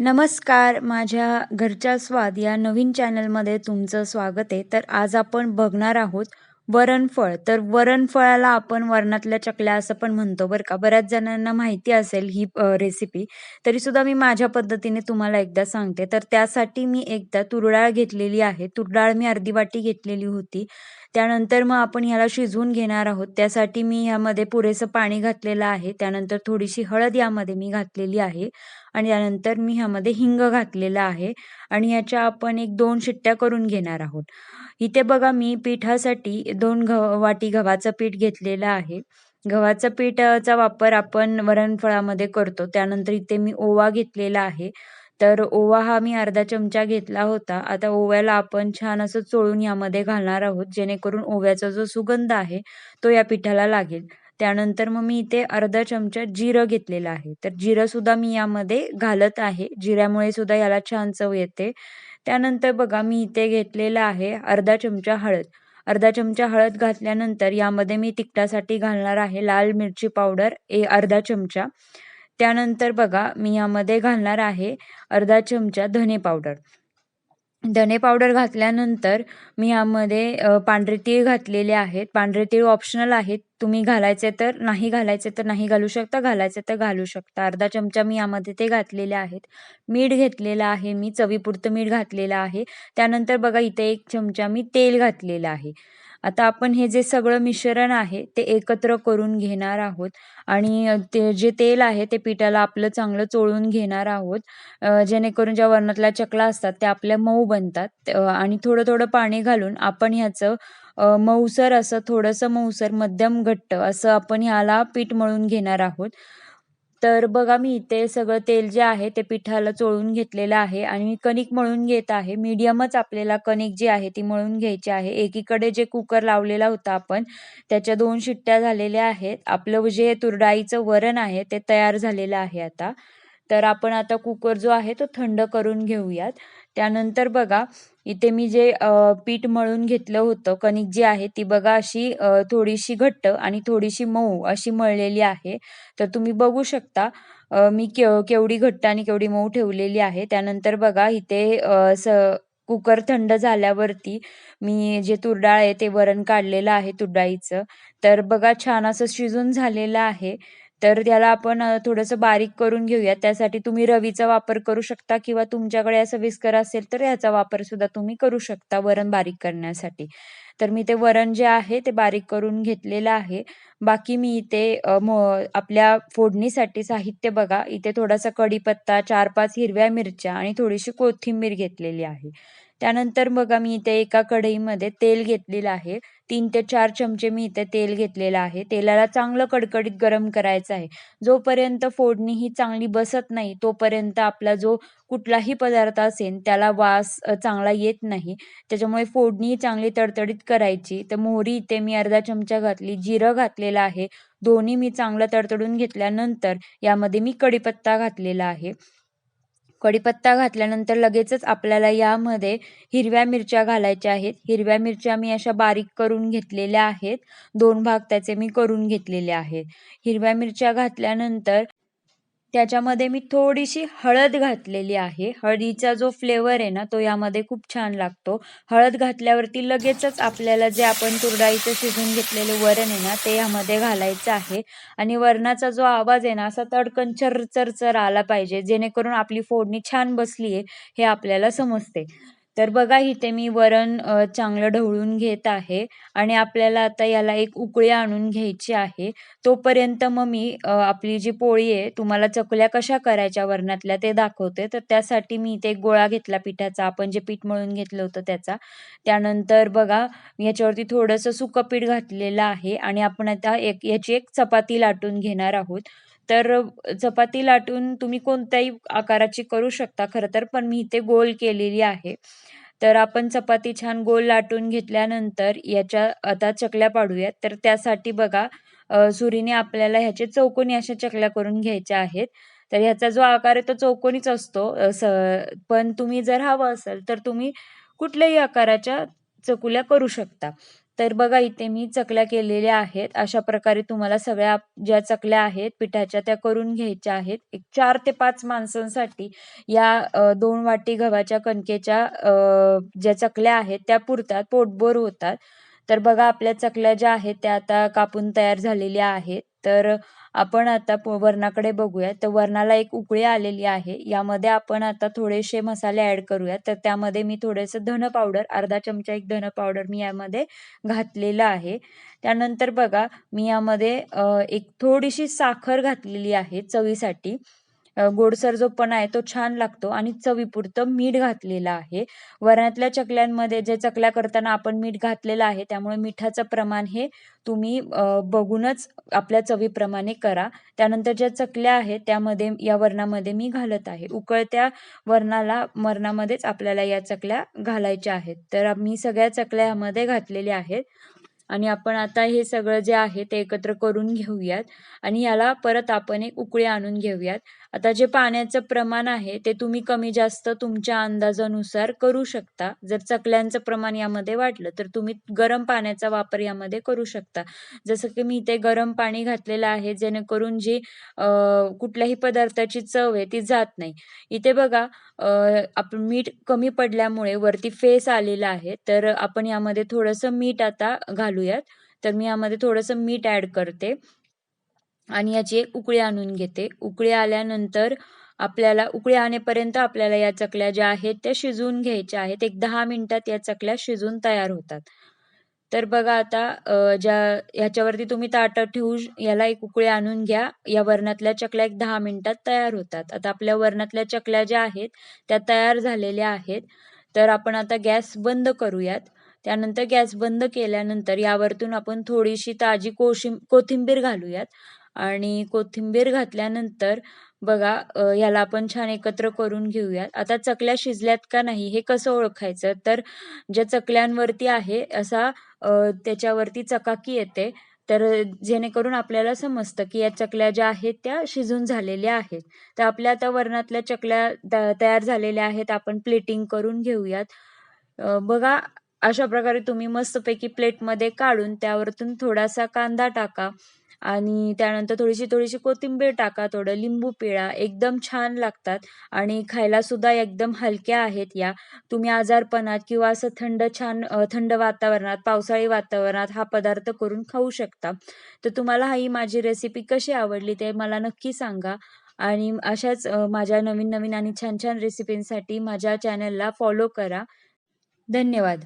नमस्कार माझ्या घरच्या स्वाद या नवीन चॅनलमध्ये तुमचं स्वागत आहे. तर आज आपण बघणार आहोत वरणफळ. तर वरणफळाला आपण वरणातल्या चकल्या असं पण म्हणतो बरं का. बऱ्याच जणांना माहिती असेल ही रेसिपी तरी सुद्धा मी माझ्या पद्धतीने तुम्हाला एकदा सांगते. तर त्यासाठी मी एकदा तुरडाळ घेतलेली आहे. तुरडाळ मी अर्धी वाटी घेतलेली होती. त्यानंतर मग आपण ह्याला शिजवून घेणार आहोत. त्यासाठी मी ह्यामध्ये पुरेसं पाणी घातलेलं आहे. त्यानंतर थोडीशी हळद यामध्ये मी घातलेली आहे. आणि त्यानंतर मी ह्यामध्ये हिंग घातलेला आहे. आणि ह्याच्या आपण एक दोन शिट्ट्या करून घेणार आहोत. इथे बघा मी पिठासाठी दोन घ वाटी गव्हाचं पीठ घेतलेलं आहे. गव्हाचं पीठाचा वापर आपण वरणफळामध्ये करतो. त्यानंतर इथे मी ओवा घेतलेला आहे. तर ओवा हा मी अर्धा चमचा घेतला होता. आता ओव्याला आपण छान असं चोळून यामध्ये घालणार आहोत जेणेकरून ओव्याचा जो सुगंध आहे तो या पिठाला लागेल. त्यानंतर मग मी इथे अर्धा चमचा जिरं घेतलेलं आहे. तर जिरं सुद्धा मी यामध्ये घालत आहे. जिऱ्यामुळे सुद्धा याला छान चव येते. त्यानंतर बघा मी इथे घेतलेलं आहे अर्धा चमचा हळद. अर्धा चमचा हळद घातल्यानंतर यामध्ये मी तिखटासाठी घालणार आहे लाल मिरची पावडर ए अर्धा चमचा. त्यानंतर बघा मी यामध्ये घालणार आहे अर्धा चमचा धने पावडर. धने पावडर घातल्यानंतर मी यामध्ये पांढरे तीळ घातलेले आहेत. पांढरे तीळ ऑप्शनल आहेत. तुम्ही घालायचे तर नाही घालायचे तर नाही घालू शकता घालायचे तर घालू शकता. अर्धा चमचा मी यामध्ये ते घातलेले आहेत. मीठ घेतलेलं आहे मी चवीपुरतं मीठ घातलेलं आहे. त्यानंतर बघा इथे एक चमचा मी तेल घातलेलं आहे. आता आपण हे जे सगळं मिश्रण आहे ते एकत्र करून घेणार आहोत. आणि ते जे तेल आहे ते पिठाला आपलं चांगलं चोळून घेणार आहोत. जेणेकरून ज्या वर्णातल्या चकला असतात त्या आपल्या मऊ बनतात. आणि थोडं थोडं पाणी घालून आपण ह्याचं मऊसर असं थोडंसं मऊसर मध्यम घट्ट असं आपण ह्याला पीठ मळून घेणार आहोत. तर बघा मी इथे सगळं तेल जे आहे ते पिठाला चोळून घेतलेलं आहे आणि मी कणिक मळून घेत आहे. मीडियमच आपल्याला कणिक जी आहे ती मळून घ्यायची आहे. एकीकडे जे कुकर लावलेला होता आपण त्याच्या दोन शिट्ट्या झालेल्या आहेत. आपलं जे तुरडाईचं वरण आहे ते तयार झालेलं आहे आता. तर आपण आता कुकर जो आहे तो थंड करून घेऊयात. त्यानंतर बघा इथे मी जे पीठ मळून घेतलं होतं कणिक जी आहे ती बघा अशी थोडीशी घट्ट आणि थोडीशी मऊ अशी मळलेली आहे. तर तुम्ही बघू शकता मी केवढी घट्ट आणि केवढी मऊ ठेवलेली आहे. त्यानंतर बघा इथे स कुकर थंड झाल्यावरती मी जे तुरडाळ आहे ते वरण काढलेलं आहे तुरडाळीचं. तर बघा छान असं शिजून झालेलं आहे. तर त्याला आपण थोडंसं बारीक करून घेऊया त्यासाठी तुम्ही रवीचा वापर करू शकता किंवा तुमच्याकडे असं विस्कर असेल तर याचा वापर सुद्धा तुम्ही करू शकता वरण बारीक करण्यासाठी. तर मी ते वरण जे आहे ते बारीक करून घेतलेलं आहे. बाकी मी इथे आपल्या फोडणीसाठी साहित्य बघा. इथे थोडासा कढीपत्ता चार पाच हिरव्या मिरच्या आणि थोडीशी कोथिंबीर घेतलेली आहे. त्यानंतर बघा मी इथे एका कढईमध्ये तेल घेतलेलं आहे. तीन ते चार चमचे मी इथे तेल घेतलेलं आहे. तेलाला चांगलं कडकडीत गरम करायचं आहे. जोपर्यंत फोडणी ही चांगली बसत नाही तोपर्यंत आपला जो कुठलाही पदार्थ असेल त्याला वास चांगला येत नाही. त्याच्यामुळे फोडणी चांगली तडतडीत करायची. तर मोहरी इथे मी अर्धा चमचा घातली. जिरं घातलेलं आहे. दोन्ही मी चांगलं तडतडून घेतल्यानंतर यामध्ये मी कढीपत्ता घातलेला आहे. कढीपत्ता घातल्यानंतर लगेचच आपल्याला यामध्ये हिरव्या मिरच्या घालायच्या आहेत. हिरव्या मिरच्या मी अशा बारीक करून घेतलेल्या आहेत. दोन भाग त्याचे मी करून घेतलेले आहेत. हिरव्या मिरच्या घातल्यानंतर त्याच्यामध्ये मी थोडीशी हळद घातलेली आहे. हळदीचा जो फ्लेवर आहे ना तो यामध्ये खूप छान लागतो. हळद घातल्यावरती लगेचच आपल्याला जे आपण तुरडाईचं शिजून घेतलेले वरण आहे ना ते यामध्ये घालायचं आहे. आणि वरणाचा जो आवाज आहे ना असा तडकन चरचरचर आला पाहिजे जेणेकरून आपली फोडणी छान बसली आहे हे आपल्याला समजते. तर बघा इथे मी वरण चांगलं ढवळून घेत आहे आणि आपल्याला आता याला एक उकळी आणून घ्यायची आहे. तोपर्यंत मग मी आपली जी पोळी आहे तुम्हाला चकल्या कशा करायच्या वरणातल्या ते दाखवते. तर त्यासाठी मी इथे एक गोळा घेतला पिठाचा आपण जे पीठ मळून घेतलं होतं त्याचा. त्यानंतर बघा याच्यावरती थोडंसं सुकं पीठ घातलेलं आहे आणि आपण आता एक याची एक चपाती लाटून घेणार आहोत. तर चपाती लाटून तुम्ही कोणत्याही आकाराची करू शकता खरं तर पण मी इथे गोल केलेली आहे. तर आपण चपाती छान गोल लाटून घेतल्यानंतर याच्या आता चकल्या पाडूयात. तर त्यासाठी बघा सुरीने आपल्याला ह्याचे चौकोनी अशा चकल्या करून घ्यायच्या आहेत. तर ह्याचा जो आकार आहे तो चौकोनीच असतो पण तुम्ही जर हवं असेल तर तुम्ही कुठल्याही आकाराच्या चकुल्या करू शकता. तर बघा इथे मी चकल्या केलेल्या आहेत. अशा प्रकारे तुम्हाला सगळ्या ज्या चकल्या आहेत पिठाच्या त्या करून घ्यायच्या आहेत. एक चार ते पाच माणसांसाठी या दोन वाटी गव्हाच्या कणकेच्या ज्या चकल्या आहेत त्या पुरतात, पोटभर होतात. तर बघा आपल्या चकल्या ज्या आहेत त्या आता कापून तयार झालेल्या आहेत. तर आपण आता वरणाकडे बघूया. तर वरणाला एक उकळी आलेली आहे. यामध्ये आपण आता थोडेसे मसाले ॲड करूया. तर त्यामध्ये मी थोडंसं धन पावडर, अर्धा चमचा एक धन पावडर मी यामध्ये घातलेलं आहे. त्यानंतर बघा मी यामध्ये एक थोडीशी साखर घातलेली आहे चवीसाठी. गोडसर जो पण आहे तो छान लागतो आणि चवीपुरतं मीठ घातलेलं आहे. वरणातल्या चकल्यांमध्ये जे चकल्या करताना आपण मीठ घातलेलं आहे, त्यामुळे मिठाचं प्रमाण हे तुम्ही बघूनच आपल्या चवीप्रमाणे करा. त्यानंतर ज्या चकल्या आहेत त्यामध्ये या वरणामध्ये मी घालत आहे. उकळत्या वरणाला वरणामध्येच आपल्याला या चकल्या घालायच्या आहेत. तर मी सगळ्या चकल्या यामध्ये घातलेल्या आहेत. आणि आपण आता हे सगळं जे आहे ते एकत्र करून घेऊयात आणि याला परत आपण एक उकळी आणून घेऊयात. आता जे पाण्याचं प्रमाण आहे ते तुम्ही कमी जास्त तुमच्या अंदाजानुसार करू शकता. जर चकल्यांचं प्रमाण यामध्ये वाटलं तर तुम्ही गरम पाण्याचा वापर यामध्ये करू शकता. जसं की मी इथे गरम पाणी घातलेलं आहे जेणेकरून जी कुठल्याही पदार्थाची चव आहे ती जात नाही. इथे बघा आपण मीठ कमी पडल्यामुळे वरती फेस आलेला आहे. तर आपण यामध्ये थोडंसं मीठ आता घालूयात. तर मी यामध्ये थोडंसं मीठ ॲड करते. आणि याची एक उकळी आणून घेते. उकळी आल्यानंतर आपल्याला उकळी आणेपर्यंत आपल्याला या चकल्या ज्या आहेत त्या शिजवून घ्यायच्या आहेत. एक दहा मिनिटात या चकल्या शिजून तयार होतात. तर बघा आता ज्या ह्याच्यावरती तुम्ही ताटं ठेवू याला एक उकळी आणून घ्या. या वरणातल्या चकल्या एक दहा मिनिटात तयार होतात. आता आपल्या वरणातल्या चकल्या ज्या आहेत त्या तयार झालेल्या आहेत. तर आपण आता गॅस बंद करूयात. त्यानंतर गॅस बंद केल्यानंतर यावरतून आपण थोडीशी ताजी कोशिं कोथिंबीर घालूयात आणि कोथिंबीर घातल्यानंतर बघा याला आपण छान एकत्र करून घेऊयात. आता चकल्या शिजल्यात का नाही हे कसं ओळखायचं? तर ज्या चकल्यांवरती आहे असा त्याच्यावरती चकाकी येते. तर जेणेकरून आपल्याला समजतं की या चकल्या ज्या आहेत त्या शिजून झालेल्या आहेत. तर आपल्या आता वरणातल्या चकल्या त तयार झालेल्या आहेत. आपण प्लेटिंग करून घेऊयात. बघा अशा प्रकारे तुम्ही मस्तपैकी प्लेटमध्ये काढून त्यावरतून थोडासा कांदा टाका आणि त्यानंतर थोडीशी थोडीशी कोथिंबीर टाका, थोडं लिंबू पिळा. एकदम छान लागतात आणि खायला सुद्धा एकदम हलक्या आहेत या. तुम्ही आजारपणात किंवा असं थंड छान थंड वातावरणात, पावसाळी वातावरणात हा पदार्थ करून खाऊ शकता. तर तुम्हाला ही माझी रेसिपी कशी आवडली ते मला नक्की सांगा आणि अशाच माझ्या नवीन-नवीन आणि छान-छान रेसिपींसाठी माझ्या चॅनलला फॉलो करा. धन्यवाद.